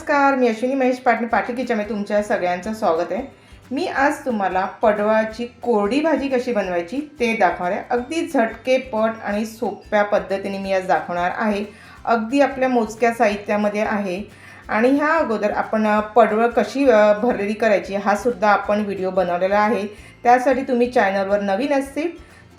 नमस्कार मी अश्विनी महेश पाटील पाटील किचनमध्ये तुमच्या सगळ्यांचं स्वागत आहे. मी आज तुम्हाला पडवळाची कोरडी भाजी कशी बनवायची ते दाखवणार आहे. अगदी झटकेपट आणि सोप्या पद्धतीने मी आज दाखवणार आहे. अगदी आपल्या मोजक्या साहित्यामध्ये आहे. आणि ह्या अगोदर आपण पडवळ कशी भरलेली करायची हा सुद्धा आपण व्हिडिओ बनवलेला आहे. त्यासाठी तुम्ही चॅनलवर नवीन असतील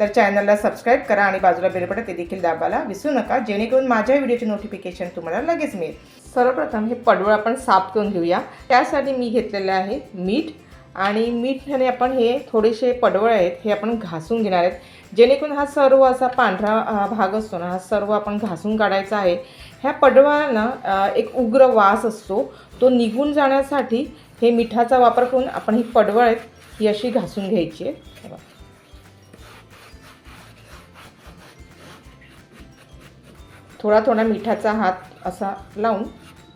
तर चॅनलला सबस्क्राईब करा आणि बाजूला बेलबटन ते देखील दाबायला विसरू नका. जेणेकरून माझ्या व्हिडिओचे नोटिफिकेशन तुम्हाला लगेच मिळेल. सर्वप्रथम हे पडवळ आपण साफ करून घेऊया. त्यासाठी मी घेतलेलं आहे मीठ आणि मीठाने आपण हे थोडेसे पडवळ आहेत हे आपण घासून घेणार आहेत. जेणेकरून हा सर्व असा पांढरा भाग असतो ना हा सर्व आपण घासून काढायचा आहे. ह्या पडवळांना एक उग्र वास असतो. तो निघून जाण्यासाठी हे मिठाचा वापर करून आपण ही पडवळ आहेत ही अशी घासून घ्यायची आहे. थोडा थोडा मिठाचा हात असा लावून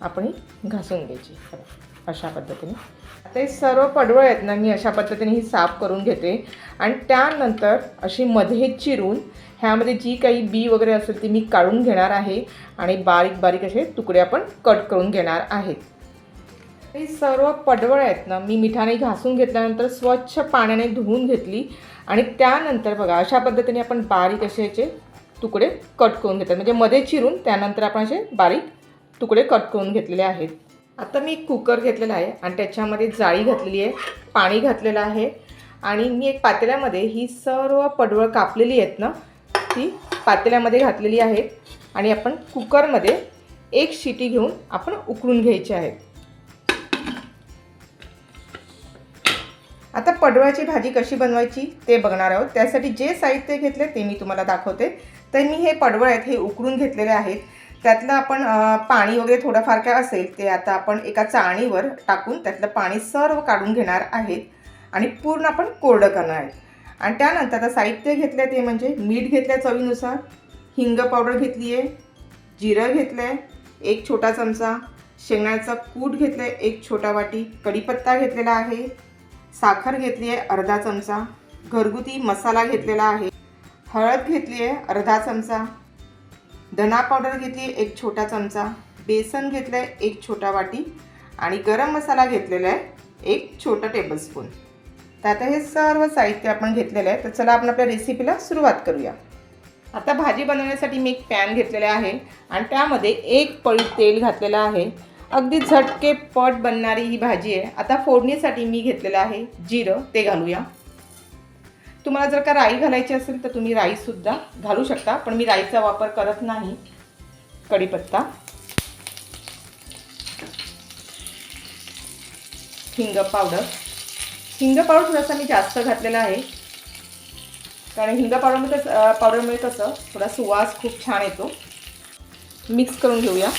आपण घासून घ्यायची. अशा पद्धतीने. आता हे सर्व पडवळ आहेत ना मी अशा पद्धतीने ही साफ करून घेते. आणि त्यानंतर अशी मध्ये चिरून ह्यामध्ये जी काही बी वगैरे असेल ती मी काढून घेणार आहे आणि बारीक बारीक असे तुकडे आपण कट करून घेणार आहेत. हे सर्व पडवळ आहेत ना मी मिठाने घासून घेतल्यानंतर स्वच्छ पाण्याने धुवून घेतली. आणि त्यानंतर बघा अशा पद्धतीने आपण बारीक असे याचे तुकडे कट करून घेतात. म्हणजे मध्ये चिरून त्यानंतर आपण असे बारीक तुकडे कट करून घेतलेले आहेत. आता मी एक कुकर घेतलेला आहे आणि त्याच्यामध्ये जाळी घातलेली आहे पाणी घातलेलं आहे आणि मी एक पातेल्यामध्ये ही सर्व पडवळ कापलेली आहेत ना ती पातेल्यामध्ये घातलेली आहेत आणि आपण कुकरमध्ये एक शिटी घेऊन आपण उकळून घ्यायची आहेत आता पडवळाची भाजी कशी बनवायची ते बघणार आहोत. त्यासाठी जे साहित्य घेतले ते मी तुम्हाला दाखवते. तर मी हे पडवळ आहेत हे उकळून घेतलेले आहेत. त्यातलं आपण पाणी वगैरे थोडंफार काय असेल ते आता आपण एका चाळणीवर टाकून त्यातलं पाणी सर्व काढून घेणार आहेत आणि पूर्ण आपण कोरडं करणार आहे आणि त्यानंतर आता साहित्य घेतलं ते म्हणजे मीठ घेतलं चवीनुसार हिंग पावडर घेतली आहे जिरं घेतलं आहे एक छोटा चमचा शेंगण्याचा कूट घेतलं आहे एक छोटा वाटी कढीपत्ता घेतलेला आहे साखर घेतली आहे अर्धा चमचा घरगुती मसाला घेतलेला आहे. हळद घेतली आहे अर्धा चमचा. धना पावडर घेतली आहे एक छोटा चमचा. बेसन घेतलं आहे एक छोटा वाटी. आणि गरम मसाला घेतलेला आहे एक छोटा टेबलस्पून तर आता हे सर्व साहित्य आपण घेतलेलं आहे. तर चला आपण आपल्या रेसिपीला सुरुवात करूया. आता भाजी बनवण्यासाठी मी एक पॅन घेतलेला आहे. आणि त्यामध्ये एक पळी तेल घातलेलं आहे. अगदी झटके पट बनणारी ही भाजी आहे. आता फोडणीसाठी मी घेतलेलं आहे जिरं. ते घालूया. तुम्हाला जर का राई घालायची असेल तर तुम्ही राईसुद्धा घालू शकता पण मी राईचा वापर करत नाही. कढीपत्ता. हिंग पावडर. हिंग पावडर थोडासा मी जास्त घातलेला आहे. कारण हिंग पावडरमध्ये कसं पावडरमुळे कसं थोडा सुवास खूप छान येतो. मिक्स करून घेऊया.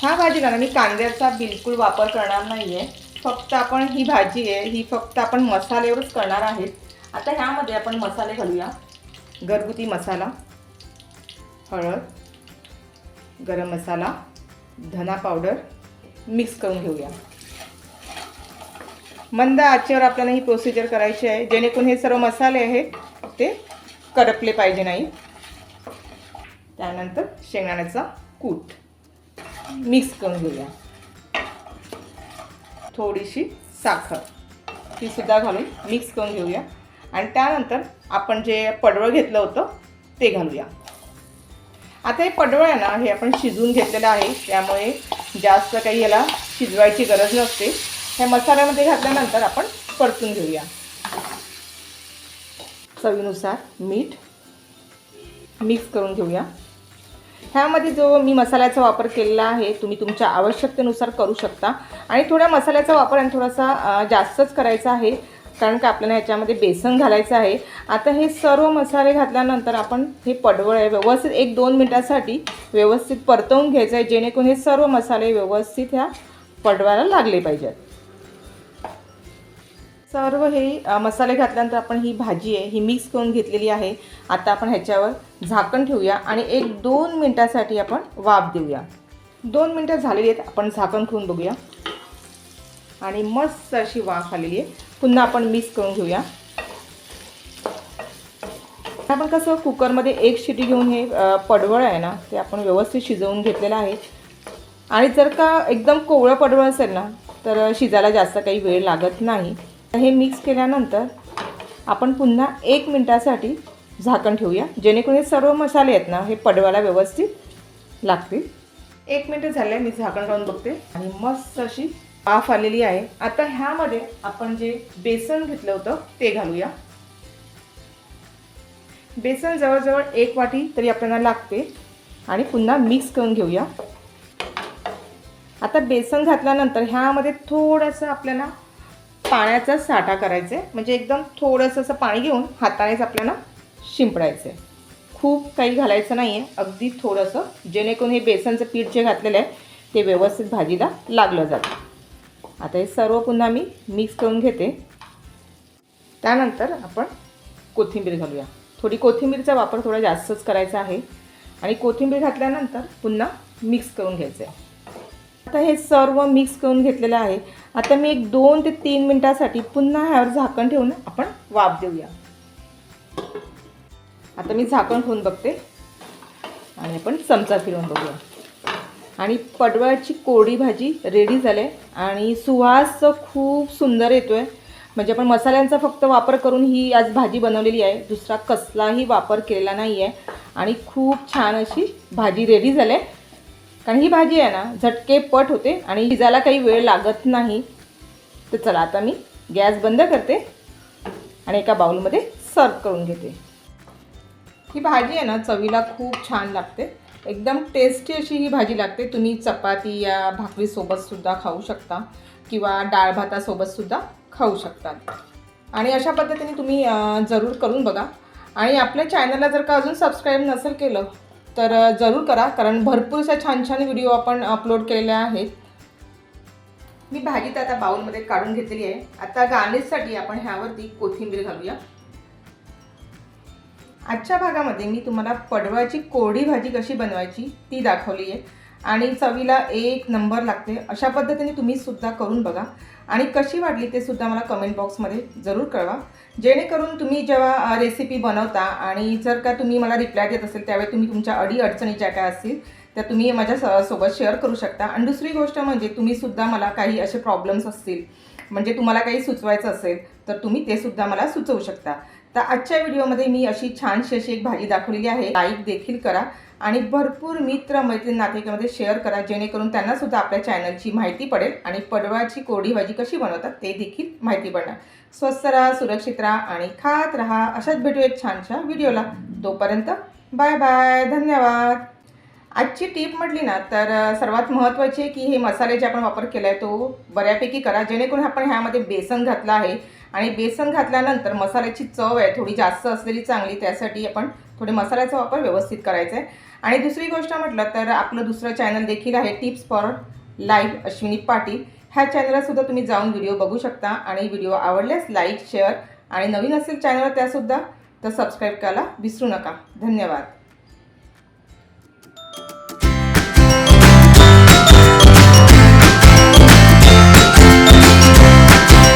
ह्या भाजीला ना मी कांद्याचा बिलकुल वापर करणार नाही आहे फक्त आपण ही भाजी आहे ही फक्त आपण मसाल्यावरच करणार आहेत. आता ह्यामध्ये आपण मसाले घालूया. घरगुती मसाला हळद गरम मसाला धना पावडर मिक्स करून घेऊया. मंद आचेवर आपल्याला ही प्रोसिजर करायची आहे. जेणेकरून हे सर्व मसाले आहेत ते करपले पाहिजे नाही. त्यानंतर शेंगदाण्याचा कूट मिक्स करून घेऊया. थोडीशी साखर. ती सुद्धा घालून मिक्स करून घेऊया. आणि त्यानंतर आपण जे पडवळ घेतलं होतं ते घालूया. आता हे पडवळ आहे ना हे आपण शिजवून घेतलेलं आहे. त्यामुळे जास्त काही याला शिजवायची गरज नसते. हे मसाल्यामध्ये घातल्यानंतर आपण परतून घेऊया. चवीनुसार मीठ मिक्स करून घेऊया. ह्यामध्ये जो मी मसाल्याचा वापर केलेला आहे तुम्ही तुमच्या आवश्यकतेनुसार करू शकता. आणि थोड्या मसाल्याचा वापर आणि थोडासा जास्तच करायचा आहे कारण का आपल्याला ह्याच्यामध्ये बेसन घालायचं आहे. आता हे सर्व मसाले घातल्यानंतर आपण हे पडवळ आहे व्यवस्थित एक दोन मिनटासाठी व्यवस्थित परतवून घ्यायचं आहे जेणेकरून हे सर्व मसाले व्यवस्थित ह्या पडवायला लागले पाहिजेत. सर्व हे मसाले घातल्यानंतर आपण ही भाजी आहे ही मिक्स करून घेतलेली आहे. आता आपण ह्याच्यावर झाकण ठेवूया आणि एक दोन मिनटासाठी आपण वाफ देऊया. दोन मिनटं झालेली आहेत आपण झाकण ठेवून बघूया. आणि मस्त अशी वाफ आलेली आहे. पुन्हा आपण मिक्स करून घेऊया. आपण कसं कुकरमध्ये एक शिटी घेऊन हे पडवळ आहे ना ते आपण व्यवस्थित शिजवून घेतलेलं आहे. आणि जर का एकदम कोवळं पडवळ असेल ना तर शिजायला जास्त काही वेळ लागत नाही. हे मिक्स केल्यानंतर आपण पुन्हा एक मिनटासाठी झाकण ठेवूया. जेणेकरून हे सर्व मसाले आहेत ना हे पडवायला व्यवस्थित लागतील. एक मिनटं झाले मी झाकण लावून बघते. आणि मस्त अशी वाफ आलेली आहे. आता ह्यामध्ये आपण जे बेसन घेतलं होतं ते घालूया. बेसन जवळजवळ एक वाटी तरी आपल्याला लागते. आणि पुन्हा मिक्स करून घेऊया. आता बेसन घातल्यानंतर ह्यामध्ये थोडंसं आपल्याला पाण्याचा साठा करायचा. आहे म्हणजे एकदम थोडंसं असं पाणी घेऊन हातानेच आपल्याला शिंपडायचं. आहे खूप काही घालायचं नाही आहे अगदी थोडंसं. जेणेकरून हे बेसनचं पीठ जे घातलेलं आहे ते व्यवस्थित भाजीला लागलं जातं. आता हे सर्व पुन्हा मी मिक्स करून घेते. त्यानंतर आपण कोथिंबीर घालूया. थोडी कोथिंबीरचा वापर थोडा जास्तच करायचा आहे. आणि कोथिंबीर घातल्यानंतर पुन्हा मिक्स करून घ्यायचं आहे आता हे सर्व मिक्स करून घेतलेलं आहे. आता मी एक दोन ते तीन मिनटासाठी पुन्हा ह्यावर झाकण ठेवून आपण वाफ देऊया. आता मी झाकण ठेवून बघते. आणि आपण चमचा फिरवून बघूया. आणि पडवळाची कोरडी भाजी रेडी झाली आहे. आणि सुवास खूप सुंदर येतो आहे म्हणजे आपण मसाल्यांचा फक्त वापर करून ही आज भाजी बनवलेली आहे. दुसरा कसलाही वापर केलेला नाही आहे आणि खूप छान अशी भाजी रेडी झाली आहे. कारण ही भाजी आहे ना झटके पट होते आणि शिजायला काही वेळ लागत नाही. तर चला आता मी गॅस बंद करते आणि एका बाउलमध्ये सर्व करून घेते. ही भाजी आहे ना चवीला खूप छान लागते. एकदम टेस्टी अशी ही भाजी लागते. तुम्ही चपाती या भाकरीसोबतसुद्धा खाऊ शकता किंवा डाळ भातासोबतसुद्धा खाऊ शकतात आणि अशा पद्धतीने तुम्ही जरूर करून बघा. आणि आपल्या चॅनलला जर का अजून सबस्क्राईब नसेल केलं तर जरूर करा कारण भरपूर छान छान व्हिडिओ आपण अपलोड केलेले आहेत. मी भाजी तर आता बाउलमध्ये काढून घेतलेली आहे. आता गार्निशसाठी आपण ह्यावरती कोथिंबीर घालूया. आजच्या भागामध्ये मी तुम्हाला पडवाची कोरडी भाजी कशी बनवायची ती दाखवली आहे. आणि चवीला एक नंबर लागते. अशा पद्धतीने तुम्ही सुद्धा करून बघा. आणि कशी वाटली ते सुद्धा मला कमेंट बॉक्समध्ये जरूर कळवा. जेणेकरून तुम्ही जेव्हा रेसिपी बनवता आणि जर का तुम्ही मला रिप्लाय देत असेल त्यावेळी तुम्ही तुमच्या अडी अडचणी ज्या काय असतील त्या तुम्ही माझ्या स- सोबत शेअर करू शकता. आणि दुसरी गोष्ट म्हणजे तुम्ही सुद्धा मला काही असे प्रॉब्लेम्स असतील म्हणजे तुम्हाला काही सुचवायचं असेल तर तुम्ही ते सुद्धा मला सुचवू शकता. तर आजच्या व्हिडिओमध्ये मी अशी छानशी अशी एक भाजी दाखवलेली आहे. लाईक देखील करा. आणि भरपूर मित्र मैत्रीण नातेवाईकामध्ये शेअर करा जेणेकरून त्यांना सुद्धा आपल्या चॅनलची माहिती पडेल आणि पडवाची कोरडी भाजी कशी बनवतात ते देखील माहिती पडणार स्वस्त राहा सुरक्षित राहा आणि खात राहा. अशाच भेटूयात छानशा व्हिडिओला. तोपर्यंत बाय बाय धन्यवाद. आजची टीप म्हटली ना तर सर्वात महत्त्वाची आहे की हे मसाले जे आपण वापर केला आहे तो बऱ्यापैकी करा जेणेकरून आपण ह्यामध्ये बेसन घातलं आहे. आणि बेसन घातल्यानंतर मसाल्याची चव आहे थोडी जास्त असलेली चांगली त्यासाठी आपण थोडे मसाल्याचा वापर व्यवस्थित करायचा आहे. आणि दुसरी गोष्ट म्हटलं तर आपलं दुसरं चॅनल देखील आहे tips for live Ashwini Patil. ह्या चॅनलसुद्धा तुम्ही जाऊन व्हिडिओ बघू शकता आणि व्हिडिओ आवडल्यास लाईक शेअर आणि नवीन असेल चॅनल त्यासुद्धा तर सबस्क्राईब करायला विसरू नका. धन्यवाद.